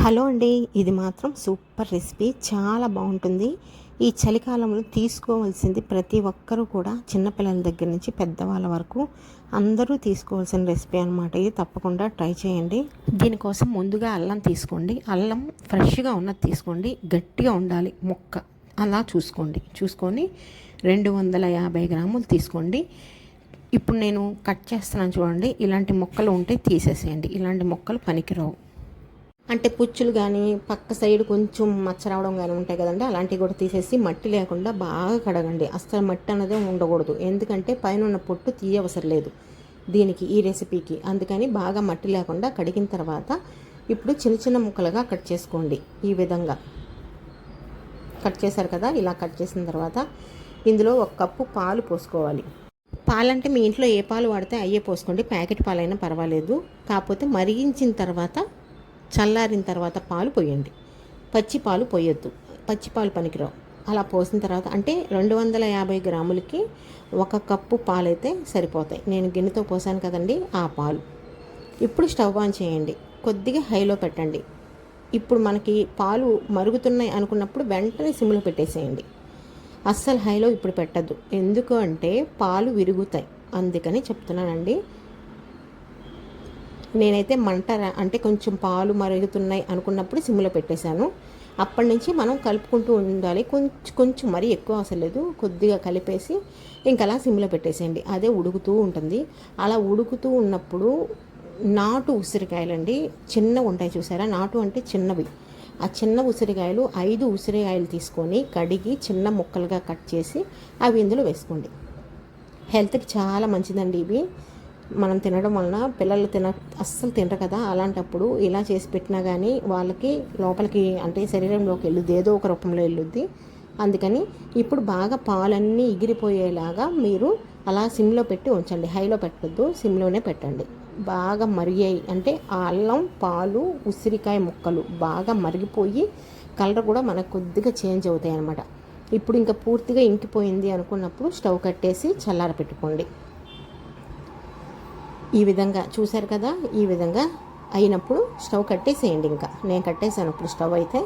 Hello అండి ఇది మాత్రం సూపర్ రెసిపీ. చాలా బాగుంటుంది. ఈ చలికాలంలో తీసుకోవాల్సింది ప్రతి ఒక్కరూ కూడా చిన్నపిల్లల దగ్గర నుంచి పెద్దవాళ్ళ వరకు అందరూ తీసుకోవాల్సిన రెసిపీ అనమాట ఇది తప్పకుండా ట్రై చేయండి. దీనికోసం ముందుగా అల్లం తీసుకోండి. అల్లం ఫ్రెష్గా ఉన్నది తీసుకోండి. గట్టిగా ఉండాలి ముక్క. అలా చూసుకోండి. చూసుకొని రెండు వందల యాభై గ్రాములు తీసుకోండి. ఇప్పుడు నేను కట్ చేస్తున్నాను చూడండి. ఇలాంటి మొక్కలు ఉంటే తీసేసేయండి. ఇలాంటి మొక్కలు పనికిరావు. అంటే పుచ్చులు కానీ పక్క సైడ్ కొంచెం మచ్చ రావడం కానీ ఉంటాయి కదండి. అలాంటివి కూడా తీసేసి మట్టి లేకుండా బాగా కడగండి. అస్సలు మట్టి అనేది ఉండకూడదు. ఎందుకంటే పైన ఉన్న పొట్టు తీయవసరం లేదు దీనికి ఈ రెసిపీకి. అందుకని బాగా మట్టి లేకుండా కడిగిన తర్వాత ఇప్పుడు చిన్న చిన్న ముక్కలుగా కట్ చేసుకోండి ఈ విధంగా. కట్ చేశారు కదా ఇలా కట్ చేసిన తర్వాత ఇందులో ఒక కప్పు పాలు పోసుకోవాలి. పాలంటే మీ ఇంట్లో ఏ పాలు వాడితే అయ్యే పోసుకోండి. ప్యాకెట్ పాలైనా పర్వాలేదు. కాకపోతే మరిగించిన తర్వాత చల్లారిన తర్వాత పాలు పోయండి. పచ్చి పాలు పోయొద్దు. పచ్చి పాలు పనికిరావు. అలా పోసిన తర్వాత అంటే రెండు వందల యాభై గ్రాములకి ఒక కప్పు పాలైతే సరిపోతాయి. నేను గిన్నెతో పోసాను కదండి ఆ పాలు. ఇప్పుడు స్టవ్ ఆన్ చేయండి. కొద్దిగా హైలో పెట్టండి. ఇప్పుడు మనకి పాలు మరుగుతున్నాయి అనుకున్నప్పుడు వెంటనే సిమ్లో పెట్టేసేయండి. అస్సలు హైలో ఇప్పుడు పెట్టద్దు. ఎందుకు అంటే పాలు విరుగుతాయి. అందుకని చెప్తున్నానండి. నేనైతే మంట అంటే కొంచెం పాలు మరుగుతున్నాయి అనుకున్నప్పుడు సిమ్లో పెట్టేశాను. అప్పటి నుంచి మనం కలుపుకుంటూ ఉండాలి. కొంచెం కొంచెం మరీ ఎక్కువ అవసరం లేదు. కొద్దిగా కలిపేసి ఇంకా అలా సిమ్లో పెట్టేసేయండి. అదే ఉడుకుతూ ఉంటుంది. అలా ఉడుకుతూ ఉన్నప్పుడు నాటు ఉసిరికాయలండి చిన్న ఉంటాయి చూసారా? నాటు అంటే చిన్నవి. ఆ చిన్న ఉసిరికాయలు ఐదు ఉసిరికాయలు తీసుకొని కడిగి చిన్న ముక్కలుగా కట్ చేసి అవి ఇందులో వేసుకోండి. హెల్త్కి చాలా మంచిదండి ఇవి. మనం తినడం వలన పిల్లలు తిన అస్సలు తినరు కదా. అలాంటప్పుడు ఇలా చేసి పెట్టినా కానీ వాళ్ళకి లోపలికి అంటే శరీరంలోకి వెళ్ళుద్ది ఏదో ఒక రూపంలో వెళ్ళుద్ది. అందుకని ఇప్పుడు బాగా పాలన్నీ ఎగిరిపోయేలాగా మీరు అలా సిమ్లో పెట్టి ఉంచండి. హైలో పెట్టద్దు సిమ్లోనే పెట్టండి. బాగా మరిగాయి అంటే ఆ అల్లం పాలు ఉసిరికాయ ముక్కలు బాగా మరిగిపోయి కలర్ కూడా మనకు కొద్దిగా చేంజ్ అవుతాయి అన్నమాట ఇప్పుడు ఇంకా పూర్తిగా ఇంకిపోయింది అనుకున్నప్పుడు స్టవ్ కట్టేసి చల్లార పెట్టుకోండి ఈ విధంగా చూశారు కదా ఈ విధంగా అయినప్పుడు స్టవ్ కట్టేసేయండి ఇంకా. నేను కట్టేసాను ఇప్పుడు స్టవ్ అయితే.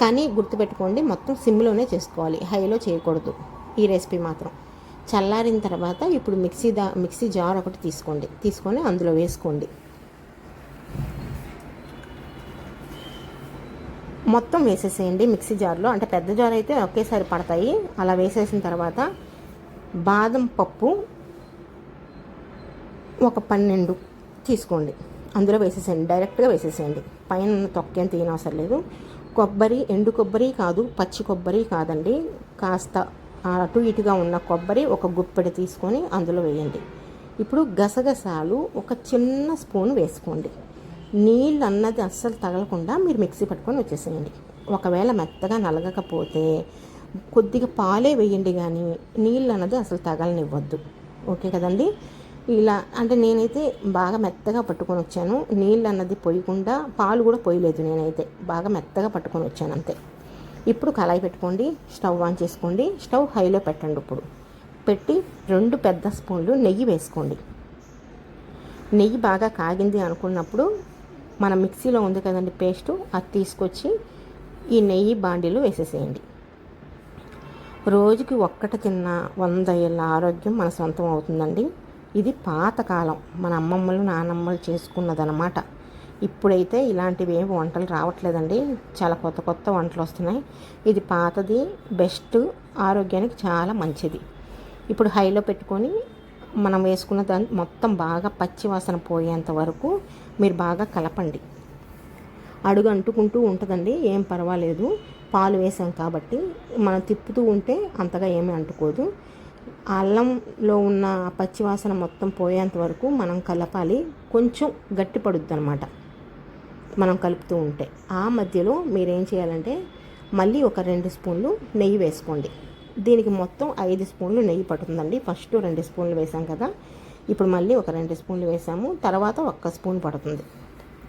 కానీ గుర్తుపెట్టుకోండి మొత్తం సిమ్లోనే చేసుకోవాలి. హైలో చేయకూడదు ఈ రెసిపీ మాత్రం. చల్లారిన తర్వాత ఇప్పుడు మిక్సీ దా మిక్సీ జార్ ఒకటి తీసుకోండి. తీసుకొని అందులో వేసుకోండి. మొత్తం వేసేసేయండి మిక్సీ జార్లో. అంటే పెద్ద జార్ అయితే ఒకేసారి పడతాయి. అలా వేసేసిన తర్వాత బాదం పప్పు ఒక పన్నెండు తీసుకోండి. అందులో వేసేసేయండి. డైరెక్ట్గా వేసేసేయండి. పైన తొక్కేం తీయనవసరం లేదు. కొబ్బరి ఎండు కొబ్బరి కాదు పచ్చి కొబ్బరి కాదండి. కాస్త అటు ఇటుగా ఉన్న కొబ్బరి ఒక గుప్పెడి తీసుకొని అందులో వేయండి. ఇప్పుడు గసగసాలు ఒక చిన్న స్పూన్ వేసుకోండి. నీళ్ళు అన్నది అస్సలు తగలకుండా మీరు మిక్సీ పట్టుకొని వచ్చేసేయండి. ఒకవేళ మెత్తగా నలగకపోతే కొద్దిగా పాలే వేయండి కానీ నీళ్ళు అన్నది అసలు తగలనివ్వద్దు. ఓకే కదండి? ఇలా అంటే నేనైతే బాగా మెత్తగా పట్టుకొని వచ్చాను. నీళ్ళు అన్నది పోయకుండా పాలు కూడా పోయలేదు నేనైతే. బాగా మెత్తగా పట్టుకొని వచ్చాను అంతే. ఇప్పుడు కళాయి పెట్టుకోండి స్టవ్ ఆన్ చేసుకోండి. స్టవ్ హైలో పెట్టండి ఇప్పుడు. పెట్టి రెండు పెద్ద స్పూన్లు నెయ్యి వేసుకోండి. నెయ్యి బాగా కాగింది అనుకున్నప్పుడు మన మిక్సీలో ఉంది కదండి పేస్టు అది తీసుకొచ్చి ఈ నెయ్యి బాండీలో వేసేసేయండి. రోజుకి ఒక్కటి తిన్న వంద ఏళ్ళ ఆరోగ్యం మన సొంతం అవుతుందండి. ఇది పాతకాలం. మన అమ్మమ్మలు నానమ్మలు చేసుకున్నదనమాట ఇప్పుడైతే ఇలాంటివి ఏమి వంటలు రావట్లేదండి. చాలా కొత్త కొత్త వంటలు వస్తున్నాయి. ఇది పాతది బెస్ట్ ఆరోగ్యానికి చాలా మంచిది. ఇప్పుడు హైలో పెట్టుకొని మనం వేసుకున్న దాన్ని మొత్తం బాగా పచ్చి వాసన పోయేంత వరకు మీరు బాగా కలపండి. అడుగు అంటుకుంటూ ఉంటుందండి. ఏం పర్వాలేదు. పాలు వేసాం కాబట్టి మనం తిప్పుతూ ఉంటే అంతగా ఏమీ అంటుకోదు. అల్లంలో ఉన్న పచ్చివాసన మొత్తం పోయేంత వరకు మనం కలపాలి. కొంచెం గట్టి పడుద్ది అనమాట మనం కలుపుతూ ఉంటే. ఆ మధ్యలో మీరేం చేయాలంటే మళ్ళీ ఒక రెండు స్పూన్లు నెయ్యి వేసుకోండి. దీనికి మొత్తం ఐదు స్పూన్లు నెయ్యి పడుతుందండి. ఫస్ట్ రెండు స్పూన్లు వేసాం కదా. ఇప్పుడు మళ్ళీ ఒక రెండు స్పూన్లు వేసాము. తర్వాత ఒక్క స్పూన్ పడుతుంది.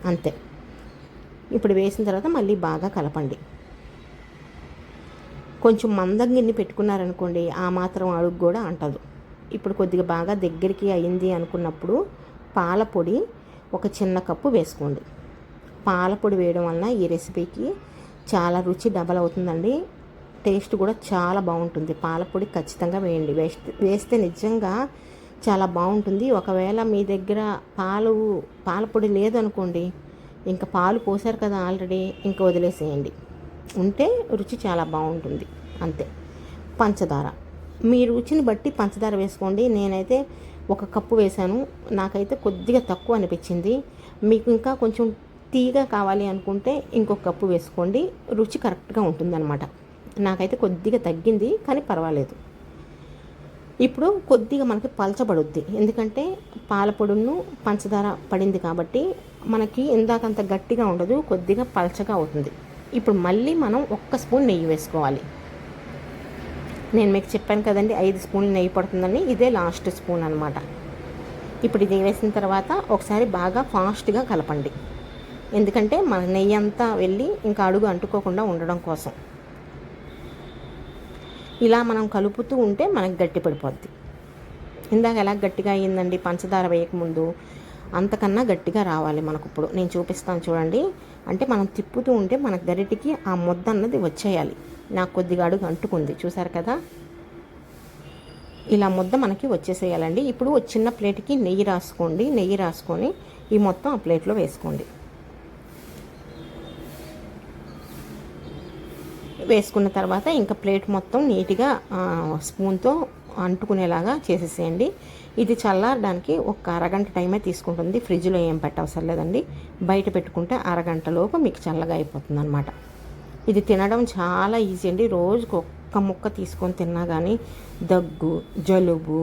అంతే. ఇప్పుడు వేసిన తర్వాత మళ్ళీ బాగా కలపండి. కొంచెం మందంగిన్ని పెట్టుకున్నారనుకోండి ఆ మాత్రం అడుగు కూడా అంటదు. ఇప్పుడు కొద్దిగా బాగా దగ్గరికి అయింది అనుకున్నప్పుడు పాలపొడి ఒక చిన్న కప్పు వేసుకోండి. పాలపొడి వేయడం వలన ఈ రెసిపీకి చాలా రుచి డబల్ అవుతుందండి. టేస్ట్ కూడా చాలా బాగుంటుంది. పాల పొడి ఖచ్చితంగా వేయండి. వేస్తే వేస్తే నిజంగా చాలా బాగుంటుంది. ఒకవేళ మీ దగ్గర పాలు పాలపొడి లేదనుకోండి ఇంకా పాలు పోసారు కదా ఆల్రెడీ ఇంకా వదిలేసేయండి. ఉంటే రుచి చాలా బాగుంటుంది. అంతే. పంచదార. మీ రుచిని బట్టి పంచదార వేసుకోండి. నేనైతే ఒక కప్పు వేశాను. నాకైతే కొద్దిగా తక్కువ అనిపించింది. మీకు ఇంకా కొంచెం తీగా కావాలి అనుకుంటే ఇంకొక కప్పు వేసుకోండి. రుచి కరెక్ట్గా ఉంటుందన్నమాట. నాకైతే కొద్దిగా తగ్గింది కానీ పర్వాలేదు. ఇప్పుడు కొద్దిగా మనకి పలచబడుద్ది. ఎందుకంటే పాలపొడును పంచదార పడింది కాబట్టి మనకి ఇందాకంత గట్టిగా ఉండదు కొద్దిగా పలచగా అవుతుంది. ఇప్పుడు మళ్ళీ మనం ఒక్క స్పూన్ నెయ్యి వేసుకోవాలి. నేను మీకు చెప్పాను కదండి ఐదు స్పూన్లు నెయ్యి పడుతుందని ఇదే లాస్ట్ స్పూన్ అనమాట ఇప్పుడు ఇది వేసిన తర్వాత ఒకసారి బాగా ఫాస్ట్గా కలపండి. ఎందుకంటే మన నెయ్యి అంతా వెళ్ళి ఇంకా అడుగు అంటుకోకుండా ఉండడం కోసం. ఇలా మనం కలుపుతూ ఉంటే మనకు గట్టి పడిపోద్ది. ఇందాక ఎలా గట్టిగా అయ్యిందండి పంచదార వేయకముందు అంతకన్నా గట్టిగా రావాలి మనకు ఇప్పుడు. నేను చూపిస్తాను చూడండి. అంటే మనం తిప్పుతూ ఉంటే మనకు గరిటికి ఆ ముద్ద అన్నది వచ్చేయాలి. నాకు కొద్దిగా అడుగు అంటుకుంది. చూసారు కదా? ఇలా ముద్ద మనకి వచ్చేసేయాలండి. ఇప్పుడు చిన్న ప్లేట్కి నెయ్యి రాసుకోండి. నెయ్యి రాసుకొని ఈ మొత్తం ఆ ప్లేట్లో వేసుకోండి. వేసుకున్న తర్వాత ఇంకా ప్లేట్ మొత్తం నీట్గా స్పూన్తో అంటుకునేలాగా చేసేసేయండి. ఇది చల్లారడానికి ఒక అరగంట టైమే తీసుకుంటుంది. ఫ్రిడ్జ్లో ఏం పెట్టవసరం లేదండి. బయట పెట్టుకుంటే అరగంటలోపు మీకు చల్లగా అయిపోతుంది అనమాట ఇది తినడం చాలా ఈజీ అండి. రోజుకు ఒక్క ముక్క తీసుకొని తిన్నా కానీ దగ్గు జలుబు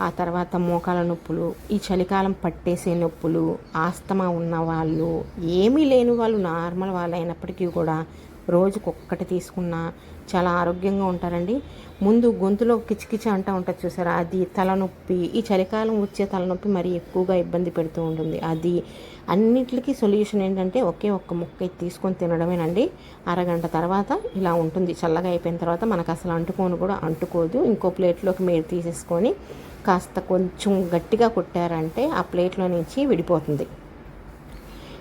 ఆ తర్వాత మోకాల నొప్పులు ఈ చలికాలం పట్టేసే నొప్పులు ఆస్తమా ఉన్న వాళ్ళు ఏమీ లేని వాళ్ళు నార్మల్ వాళ్ళు అయినప్పటికీ కూడా రోజుకు ఒక్కటి తీసుకున్నా చాలా ఆరోగ్యంగా ఉంటారండి. ముందు గొంతులో కిచకిచ అంటూ ఉంటుంది చూసారా? అది తలనొప్పి ఈ చలికాలం వచ్చే తలనొప్పి మరి ఎక్కువగా ఇబ్బంది పెడుతూ ఉంటుంది. అది అన్నిటికీ సొల్యూషన్ ఏంటంటే ఒకే ఒక్క ముక్క తీసుకొని తినడమేనండి. అరగంట తర్వాత ఇలా ఉంటుంది. చల్లగా అయిపోయిన తర్వాత మనకు అసలు అంటుకోను కూడా అంటుకోదు. ఇంకో ప్లేట్లోకి మీరు తీసేసుకొని కాస్త కొంచెం గట్టిగా కొట్టారంటే ఆ ప్లేట్లో నుంచి విడిపోతుంది.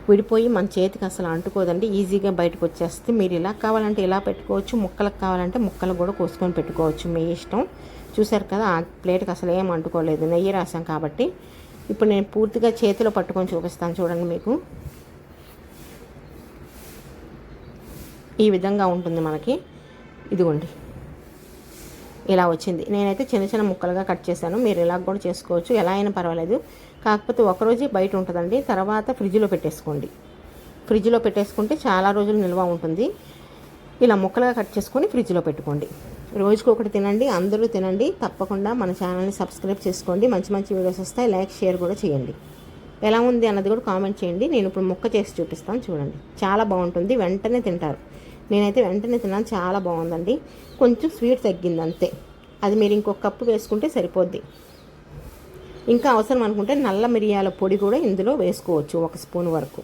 విడిపోయి మన చేతికి అసలు అంటుకోదండి. ఈజీగా బయటకు వచ్చేస్తే మీరు ఇలా కావాలంటే ఇలా పెట్టుకోవచ్చు ముక్కలకు కావాలంటే ముక్కలు కూడా కోసుకొని పెట్టుకోవచ్చు. మీ ఇష్టం. చూసారు కదా ఆ ప్లేట్కి అసలు ఏం అంటుకోలేదు. నెయ్యి రాసాం కాబట్టి ఇప్పుడు నేను పూర్తిగా చేతిలో పట్టుకొని చూపిస్తాను చూడండి మీకు. ఈ విధంగా ఉంటుంది మనకి. ఇదిగోండి. ఇలా వచ్చింది. నేనైతే చిన్న చిన్న ముక్కలుగా కట్ చేశాను. మీరు ఇలా కూడా చేసుకోవచ్చు. ఎలా అయినా పర్వాలేదు. కాకపోతే ఒకరోజే బయట ఉంటుందండి. తర్వాత ఫ్రిడ్జ్లో పెట్టేసుకోండి. ఫ్రిడ్జ్లో పెట్టేసుకుంటే చాలా రోజులు నిల్వ ఉంటుంది. ఇలా ముక్కలుగా కట్ చేసుకొని ఫ్రిడ్జ్లో పెట్టుకోండి. రోజుకు ఒకటి తినండి. అందరూ తినండి. తప్పకుండా మన ఛానల్ని సబ్స్క్రైబ్ చేసుకోండి. మంచి మంచి వీడియోస్ వస్తాయి. లైక్ షేర్ కూడా చేయండి. ఎలా ఉంది అన్నది కూడా కామెంట్ చేయండి. నేను ఇప్పుడు ముక్క చేసి చూపిస్తాను. చూడండి. చాలా బాగుంటుంది. వెంటనే తింటారు. నేనైతే వెంటనే తిన్నాను. చాలా బాగుందండి. కొంచెం స్వీట్ తగ్గింది అంతే అది మీరు ఇంకొక కప్పు వేసుకుంటే సరిపోద్ది. ఇంకా అవసరం అనుకుంటే నల్ల మిరియాల పొడి కూడా ఇందులో వేసుకోవచ్చు ఒక స్పూన్ వరకు.